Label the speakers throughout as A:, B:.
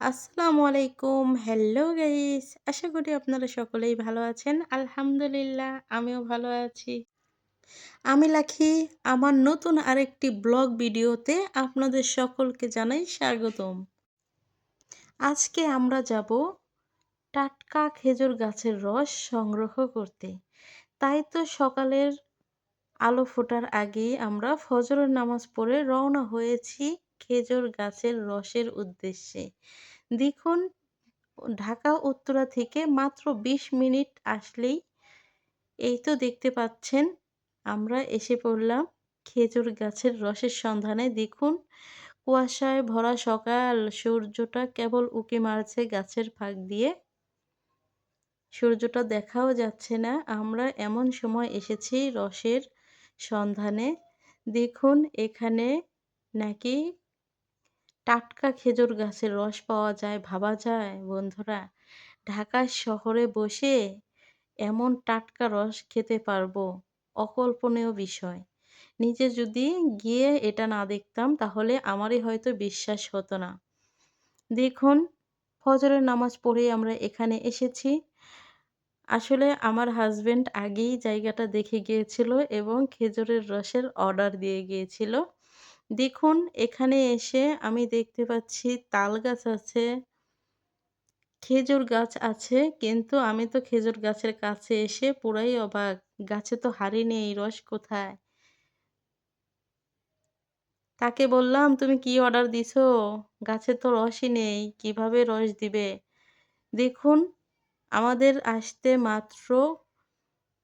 A: আসসালামু আলাইকুম। Hello guys. আশা করি আপনারা সকলেই ভালো আছেন। আলহামদুলিল্লাহ, আমিও ভালো আছি। আমি লাখি আমার নতুন আরেকটি ব্লগ ভিডিওতে আপনাদের সকলকে জানাই স্বাগতম। আজকে আমরা যাব টাটকা খেজুর গাছের রস সংগ্রহ করতে। তাই তো সকালের আলো ফোটার আগেই আমরা ফজরের নামাজ পড়ে রওনা হয়েছি খেজুর গাছের রসের উদ্দেশ্যে। দেখুন, ঢাকা, উত্তরা থেকে মাত্র ২০ মিনিট আসলেই এই তো দেখতে পাচ্ছেন, আমরা এসে পড়লাম খেজুর গাছের রসের সন্ধানে। দেখুন, কুয়াশায় ভরা সকাল, সূর্যটা কেবল উঁকি মারছে গাছের ফাঁক দিয়ে। সূর্যটা দেখাও যাচ্ছে না, আমরা এমন সময় এসেছি রসের সন্ধানে। দেখুন, এখানে নাকি টাটকা খেজুর গাছের রস পাওয়া যায়, ভাবা যায়। বন্ধুরা ঢাকা শহরে বসে এমন টাটকা রস খেতে পারব, অকল্পনীয় বিষয়। নিজে যদি গিয়ে এটা না দেখতাম, তাহলে আমারই হয়তো বিশ্বাস হতো না। দেখুন, ফজরের নামাজ পড়ে আমরা এখানে এসেছি। আসলে আমার হাজব্যান্ড আগেই জায়গাটা দেখে গিয়েছিল এবং খেজুরের রসের অর্ডার দিয়ে গিয়েছিল। দেখুন, এখানে এসে আমি দেখতে পাচ্ছি তাল গাছ আছে, খেজুর গাছ আছে, কিন্তু আমি তো খেজুর গাছের কাছে এসে পুরাই অবাক। গাছে তো হারি নেই, রস কোথায়? তাকে বললাম, তুমি কি অর্ডার দিছো? গাছে তো রসই নেই, কীভাবে রস দিবে? দেখুন, আমাদের আসতে মাত্র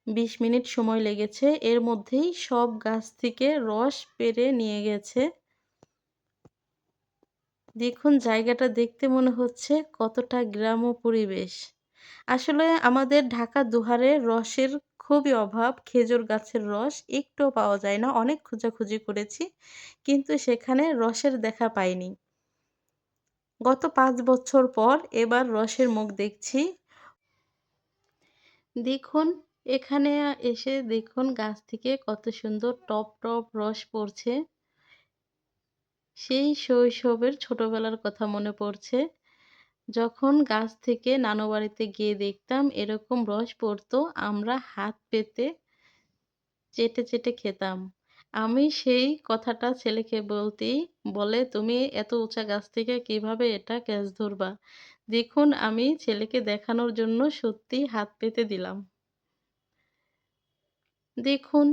A: বিশ মিনিট সময় লেগেছে। এর মধ্যেই সব গাছ থেকে রস পেরে নিয়ে গেছে। দেখুন, জায়গাটা দেখতে মনে হচ্ছে কতটা গ্রাম্য পরিবেশ। আসলে আমাদের ঢাকা দুহারে রসের খুবই অভাব। খেজুর গাছের রস একটুও পাওয়া যায় না। অনেক খোঁজাখুঁজি করেছি, কিন্তু সেখানে রসের দেখা পাইনি। গত পাঁচ বছর পর এবার রসের মুখ দেখছি। দেখুন এখানে এসে দেখুন গাছ থেকে কত সুন্দর টপ টপ রস পড়ছে। সেই শৈশবের ছোটবেলার কথা মনে পড়ছে। যখন গাছ থেকে নানু বাড়িতে গিয়ে দেখতাম এরকম রস পড়তো, আমরা হাত পেতে চেটে চেটে খেতাম। আমি সেই কথাটা ছেলেকে বলতেই বলে, তুমি এত উঁচা গাছ থেকে কীভাবে এটা ক্যাচ ধরবা? দেখুন, আমি ছেলেকে দেখানোর জন্য সত্যি হাত পেতে দিলাম। দেখুন।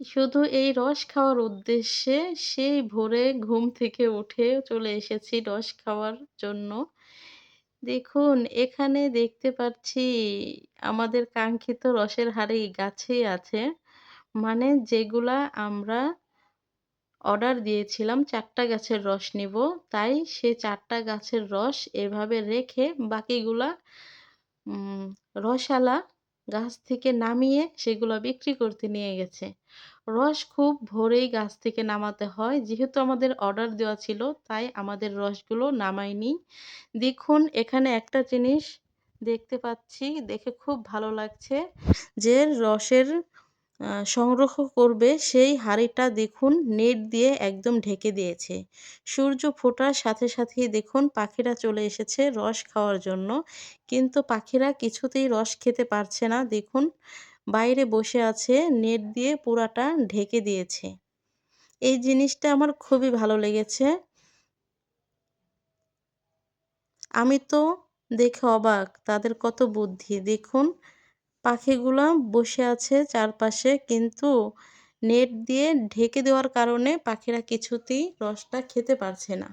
A: শুধু এই রস খাওয়ার উদ্দেশ্যে সেই ভোরে ঘুম থেকে উঠে চলে এসেছি রস খাওয়ার জন্য। দেখুন, এখানে দেখতে পাচ্ছি আমাদের কাঙ্ক্ষিত রসের হাড়ি গাছেই আছে। মানে যেগুলা আমরা অর্ডার দিয়েছিলাম, চারটা গাছের রস নিব। তাই সে চারটা গাছের রস এভাবে রেখে বাকিগুলা রসালা গাছ থেকে নামিয়ে সেগুলো বিক্রি করতে নিয়ে গেছে। রস খুব ভোরেই গাছ থেকে নামাতে হয়। যেহেতু আমাদের অর্ডার দেওয়া ছিল, তাই আমাদের রসগুলো নামায়নি। দেখুন, এখানে একটা জিনিস দেখতে পাচ্ছি, দেখে খুব ভালো লাগছে যে রসের সংগ্রহ করবে, সেই হাঁড়িটা দেখুন নেট দিয়ে একদম ঢেকে দিয়েছে। সূর্য ফোটার সাথে সাথেই দেখুন পাখিরা চলে এসেছে রস খাওয়ার জন্য। কিন্তু পাখিরা কিছুতেই রস খেতে পারছে না। দেখুন, বাইরে বসে আছে, নেট দিয়ে পুরাটা ঢেকে দিয়েছে। এই জিনিসটা আমার খুবই ভালো লেগেছে। আমি তো দেখে অবাক, তাদের কত বুদ্ধি। দেখুন পাখিগুলো বসে আছে চারপাশে, কিন্তু নেট দিয়ে ঢেকে দেওয়ার কারণে পাখিরা কিছুতেই রসটা খেতে পারছে না।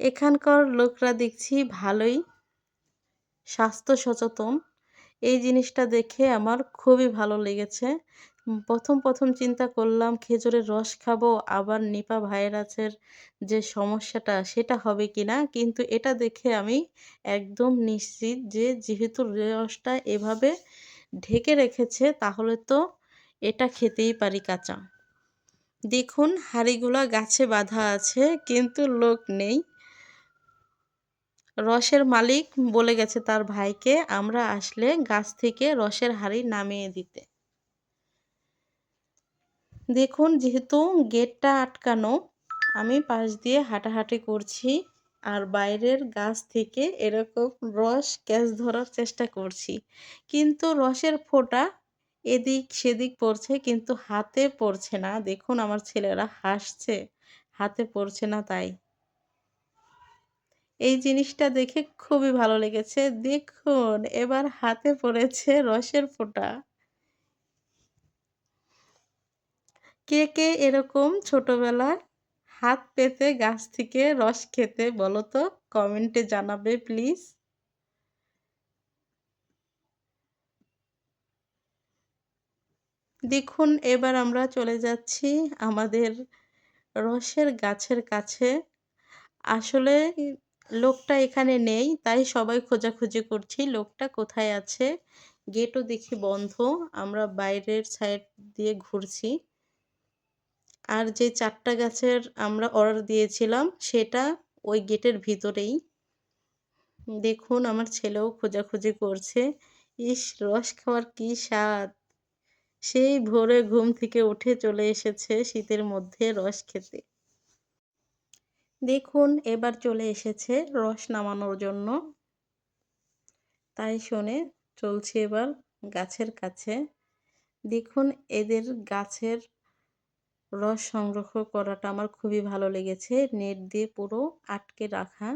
A: এখানকার লোকরা দেখছি ভালোই স্বাস্থ্য সচেতন। এই জিনিসটা দেখে আমার খুবই ভালো লেগেছে। প্রথম প্রথম চিন্তা করলাম, খেজুরের রস খাব, আবার নিপা ভাইরাসের যে সমস্যাটা সেটা হবে কি না কিন্তু এটা দেখে আমি একদম নিশ্চিত যে যেহেতু রসটা এভাবে ঢেকে রেখেছে, তাহলে তো এটা খেতেই পারি কাঁচা। দেখুন, হাঁড়িগুলা গাছে বাঁধা আছে, কিন্তু লোক নেই। রসের মালিক বলে গেছে তার ভাইকে, আমরা আসলে গাছ থেকে রসের হাঁড়ি নামিয়ে দিতে। দেখুন, যেহেতু গেটটা আটকানো, আমি পাশ দিয়ে হাঁটাহাঁটি করছি আর বাইরের গাছ থেকে এরকম রস ক্যাচ ধরার চেষ্টা করছি। কিন্তু রসের ফোঁটা এদিক সেদিক পড়ছে, কিন্তু হাতে পড়ছে না। দেখুন, আমার ছেলেরা হাসছে, হাতে পড়ছে না তাই। এই জিনিসটা দেখে খুবই ভালো লেগেছে। দেখুন, এবার হাতে পড়েছে রসের ফোঁটা। কে কে এরকম ছোটবেলায় হাত পেতে গাছ থেকে রস খেতে বলো তো? কমেন্টে জানাবে, প্লিজ। দেখুন, এবার আমরা চলে যাচ্ছি আমাদের রসের গাছের কাছে। আসলে লোকটা এখানে নেই, তাই সবাই খোঁজাখুঁজি করছি লোকটা কোথায় আছে। গেটও দেখি বন্ধ, আমরা বাইরের সাইড দিয়ে ঘুরছি। আর যে চারটা গাছের আমরা অর্ডার দিয়েছিলাম, সেটা ওই গেটের ভিতরেই। দেখুন, আমার ছেলেও খোঁজাখুঁজি করছে। ইস, রস খাওয়ার কি স্বাদ! সেই ভোরে ঘুম থেকে উঠে চলে এসেছে শীতের মধ্যে রস খেতে। দেখুন, এবার চলে এসেছে রস নামানোর জন্য। তাই শুনে চলছে এবার গাছের কাছে। দেখুন, এদের গাছের রস সংগ্রহ করাটা আমার খুবই ভালো লেগেছে। নেট দিয়ে পুরো আটকে রাখা।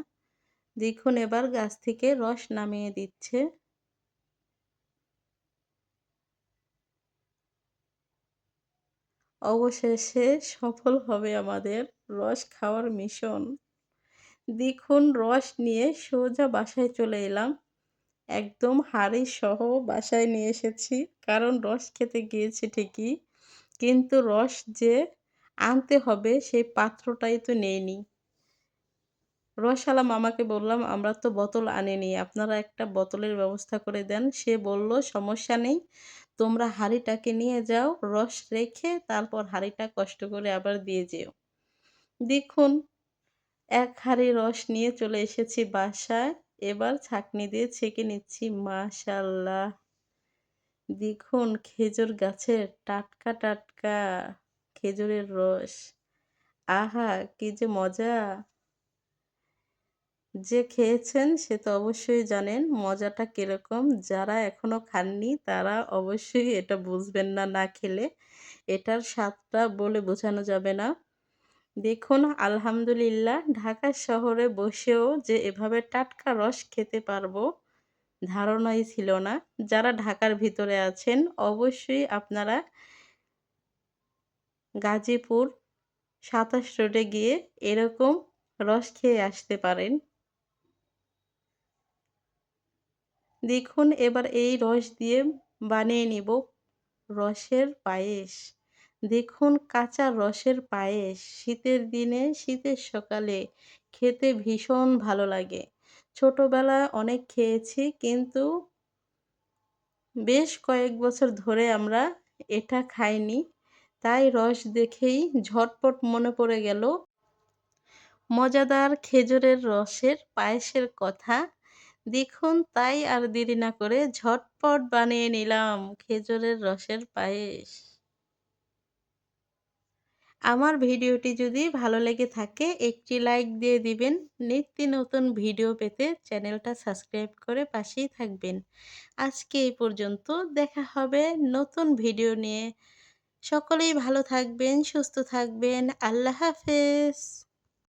A: দেখুন এবার গাছ থেকে রস নামিয়ে দিচ্ছে। অবশেষে সফল হবে আমাদের রস খাওয়ার মিশন। দেখুন রস নিয়ে সোজা বাসায় চলে এলাম। একদম হাড়ি সহ বাসায় নিয়ে এসেছি। কারণ রস খেতে গিয়েছি ঠিকই। কিন্তু রস যে আনতে হবে, সেই পাত্রটাই তো নেইনি। রসালা মামাকে বললাম, আমরা তো বোতল আনিনি, আপনারা একটা বোতলের ব্যবস্থা করে দেন। সে বলল, সমস্যা নেই, তোমরা হাঁড়িটাকে নিয়ে যাও, রস রেখে তারপর হাঁড়িটা কষ্ট করে আবার দিয়ে যেও। দেখুন, এক হাঁড়ি রস নিয়ে চলে এসেছি বাসায়, এবার ছাকনি দিয়ে ছেঁকে নিচ্ছি, মাশাল্লাহ। দেখুন, খেজুর গাছের টাটকা টাটকা খেজুরের রস। আহা, কি যে মজা! যে খেয়েছেন সে তো অবশ্যই জানেন মজাটা কীরকম। যারা এখনও খাননি, তারা অবশ্যই এটা বুঝবেন না না খেলে এটার স্বাদটা বলে বোঝানো যাবে না। দেখুন, আলহামদুলিল্লাহ, ঢাকা শহরে বসেও যে এভাবে টাটকা রস খেতে পারব ধারণাই ছিল না। যারা ঢাকার ভিতরে আছেন, অবশ্যই আপনারা গাজীপুর সাতাশ রোডে গিয়ে এরকম রস খেয়ে আসতে পারেন। দেখুন, এবার এই রস দিয়ে বানিয়ে নিব রসের পায়েস। দেখুন, কাঁচা রসের পায়েস। শীতের দিনে, শীতের সকালে খেতে ভীষণ ভালো লাগে। ছোটোবেলায় অনেক খেয়েছি কিন্তু বেশ কয়েক বছর ধরে আমরা এটা খাইনি। তাই রস দেখেই ঝটপট মনে পড়ে গেল মজাদার খেজুরের রসের পায়েসের কথা। দেখুন, তাই আর দেরি না করে ঝটপট বানিয়ে নিলাম খেজুরের রসের পায়েস। আমার ভিডিওটি যদি ভালো লেগে থাকে, একটি লাইক দিয়ে দিবেন। নিত্য নতুন ভিডিও পেতে চ্যানেলটা সাবস্ক্রাইব করে পাশেই থাকবেন। আজকে এই পর্যন্ত, দেখা হবে নতুন ভিডিও নিয়ে। সকলেই ভালো থাকবেন, সুস্থ থাকবেন। আল্লাহ হাফেজ।